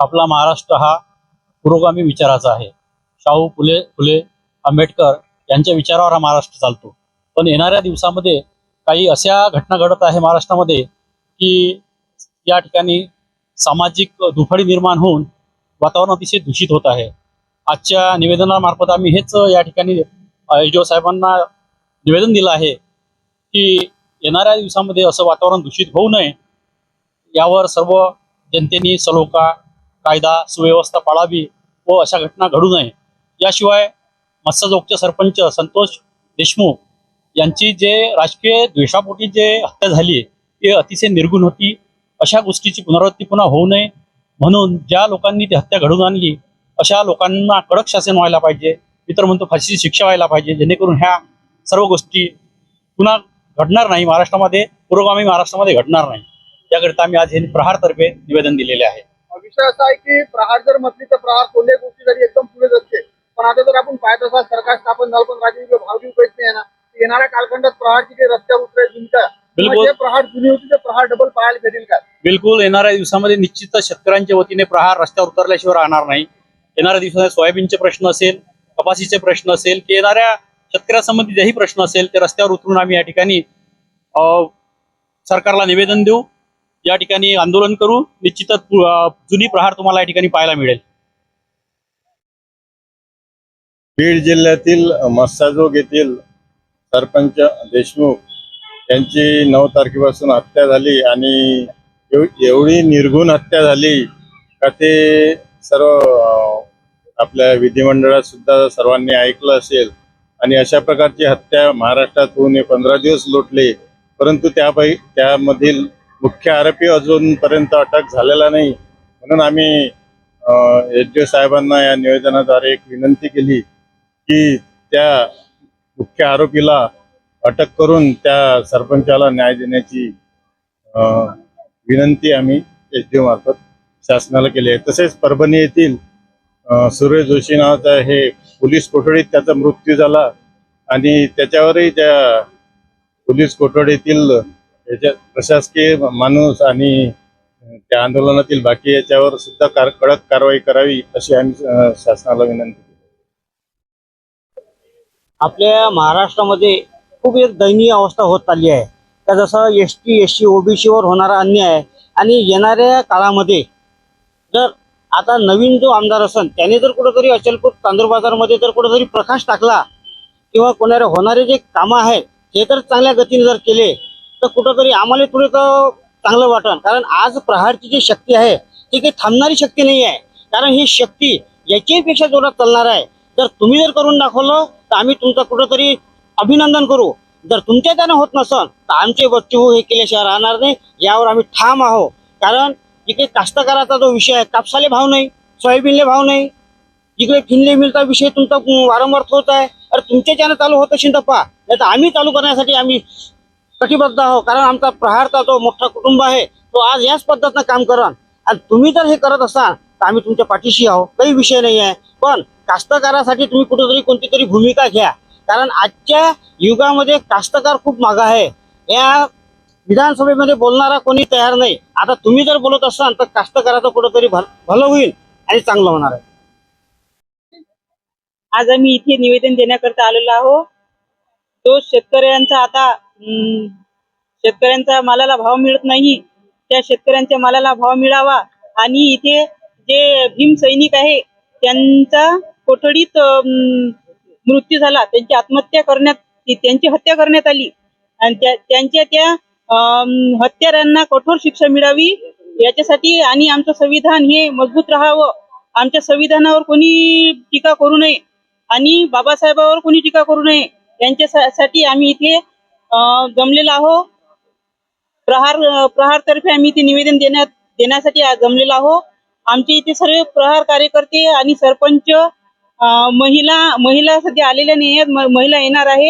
आपला महाराष्ट्र हा पुरोगामी विचाराचा आहे. शाहू फुले फुले आंबेडकर यांच्या विचारावर हा महाराष्ट्र चालतो. पण येणाऱ्या दिवसामध्ये काही अशा घटना घडत आहे महाराष्ट्रामध्ये की या ठिकाणी सामाजिक दुफाडी निर्माण होऊन वातावरण अतिशय दूषित होत आहे. आजच्या निवेदनामार्फत आम्ही हेच या ठिकाणी एच साहेबांना निवेदन दिलं आहे की येणाऱ्या दिवसामध्ये असं वातावरण दूषित होऊ नये यावर सर्व जनतेने सलोखा कायदा सुव्यवस्था पाळावी व अशा घटना घडू नये. याशिवाय मत्स्यजोगचे सरपंच संतोष देशमुख यांची जे राजकीय द्वेषापोटी जे हत्या झाली ती अतिशय निर्गुण होती. अशा गोष्टीची पुनरावृत्ती पुन्हा होऊ नये. म्हणून ज्या लोकांनी ती हत्या घडवून आणली अशा लोकांना कडक शासन व्हायला पाहिजे. मी तर म्हणतो फाशीची शिक्षा व्हायला पाहिजे. जेणेकरून ह्या सर्व गोष्टी पुन्हा घडणार नाही. महाराष्ट्रामध्ये पुरोगामी महाराष्ट्रामध्ये घडणार नाही. याकरिता आम्ही आज हे प्रहारतर्फे निवेदन दिलेले आहे. विषय असा आहे की प्रहार जर म्हटली तर प्रहार कोणत्याही गोष्टी जरी एकदम पुढे जाते पण आता जर आपण पाहत असाल सरकार स्थापन झालं पण राजकीय भावजीव काहीच नाही ना येणाऱ्या कालखंडात प्रहारची काही रस्त्यावर भूमिका किंवा बिलकुल. जे प्रहार जुनी होती ते प्रहार डबल पाहायला भेटेल का? बिलकुल. येणाऱ्या दिवसामध्ये निश्चितच शेतकऱ्यांच्या वतीने प्रहार रस्त्यावर उतरल्याशिवाय राहणार नाही. येणाऱ्या दिवसामध्ये सोयाबीनचे प्रश्न असेल कपाशीचे प्रश्न असेल की येणाऱ्या शेतकऱ्यासंबंधी जेही प्रश्न असेल ते रस्त्यावर उतरून आम्ही या ठिकाणी सरकारला निवेदन देऊ. या ठिकाणी आंदोलन करू. निश्चितच जुनी प्रहार तुम्हाला या ठिकाणी पाहायला मिळेल. बीड जिल्ह्यातील मस्साजोग येथील सरपंच देशमुख यांची नऊ तारखेपासून हत्या झाली आणि एवढी निर्घुण हत्या झाली का ते सर्व आपल्या विधिमंडळात सुद्धा सर्वांनी ऐकलं असेल. आणि अशा प्रकारची हत्या महाराष्ट्रात होऊन हे पंधरा दिवस लोटले. परंतु त्यापै त्यामधील मुख्य आरोपी अजूनपर्यंत अटक झालेला नाही. म्हणून आम्ही एच डी साहेबांना या निवेदनाद्वारे एक विनंती केली की त्या मुख्य आरोपीला अटक करून त्या सरपंचाला न्याय देण्याची विनंती आम्ही एच डी मार्फत शासनाला केली आहे. तसेच परभणी येथील सूर्य सुरेश जोशी नावाचा हे पोलीस कोठडीत त्याचा मृत्यू झाला आणि त्याच्यावरही त्या पोलीस कोठडीतील याच्यात प्रशासकीय माणूस आणि त्या आंदोलनातील बाकी याच्यावर सुद्धा कार कडक कारवाई करावी अशी आम्ही शासनाला विनंती केली. आपल्या महाराष्ट्रामध्ये खूप एक दयनीय अवस्था होत चालली आहे. तर जसं एस टी एस सी ओबीसीवर होणारा अन्याय आणि येणाऱ्या काळामध्ये जर आता नवीन जो आमदार असन त्याने जर कुठंतरी अचलपूर तांदूर बाजारमध्ये जर कुठंतरी प्रकाश टाकला किंवा कोणाला होणारे जे कामं आहेत ते तर चांगल्या गतीने जर केले तर कुठंतरी आम्हाला थोडं तर चांगलं वाटन. कारण आज प्रहारची जी शक्ती आहे ती काही थांबणारी शक्ती नाही आहे. कारण ही शक्ती याच्यापेक्षा जोरात चालणार आहे. जर तुम्ही जर करून दाखवलं तर आम्ही तुमचं कुठंतरी अभिनंदन करू. जर तुमच्या त्यानं होत नसल तर आमचे बच्चू हो हे केल्याशिवाय राहणार नाही. यावर आम्ही ठाम आहो कारण इकडे कास्तकाराचा जो विषय आहे कापसाले भाव नाही सोयाबीनले भाव नाही. इकडे फिनले मिलचा विषय तुमचा वारंवार होत आहे. अरे तुमच्या त्यानं चालू होत असेल तर पहा. नाही तर आम्ही चालू करण्यासाठी आम्ही कटिबद्ध आहोत कारण आमचा प्रहारचा जो मोठा कुटुंब आहे तो आज याच पद्धतीनं काम करण आणि तुम्ही जर हे करत असाल तर आम्ही तुमच्या पाठीशी आहोत. काही विषय नाही आहे पण कास्तकारासाठी तुम्ही कुठेतरी कोणती तरी भूमिका घ्या. कारण आजच्या युगामध्ये कास्तकार खूप मागा आहे. या विधानसभेमध्ये बोलणारा कोणी तयार नाही. आता तुम्ही जर बोलत असाल तर कास्तकाराचं कुठंतरी भल भलं होईल आणि चांगलं होणार आहे. आज आम्ही इथे निवेदन देण्याकरता आलेलो आहोत. तो शेतकऱ्यांचा आता शेतकऱ्यांचा मालाला भाव मिळत नाही त्या शेतकऱ्यांच्या मालाला भाव मिळावा आणि इथे जे भीम सैनिक आहे त्यांचा कोठडीत मृत्यू झाला त्यांची आत्महत्या करण्यात त्यांची हत्या करण्यात आली आणि त्यांच्या त्या अं, हत्यारांना कठोर शिक्षा मिळावी याच्यासाठी आणि आमचं संविधान हे मजबूत राहावं. आमच्या संविधानावर कोणी टीका करू नये आणि बाबासाहेबावर कोणी टीका करू नये यांच्यासाठी आम्ही इथे जमलेला आहो. प्रहार प्रहार तर्फे आम्ही ते निवेदन देण्यात देण्यासाठी आज जमलेलो आहो. आमचे इथे सर्व प्रहार कार्यकर्ते आणि सरपंच महिला महिला सध्या आलेल्या नाही आहेत महिला येणार आहेत.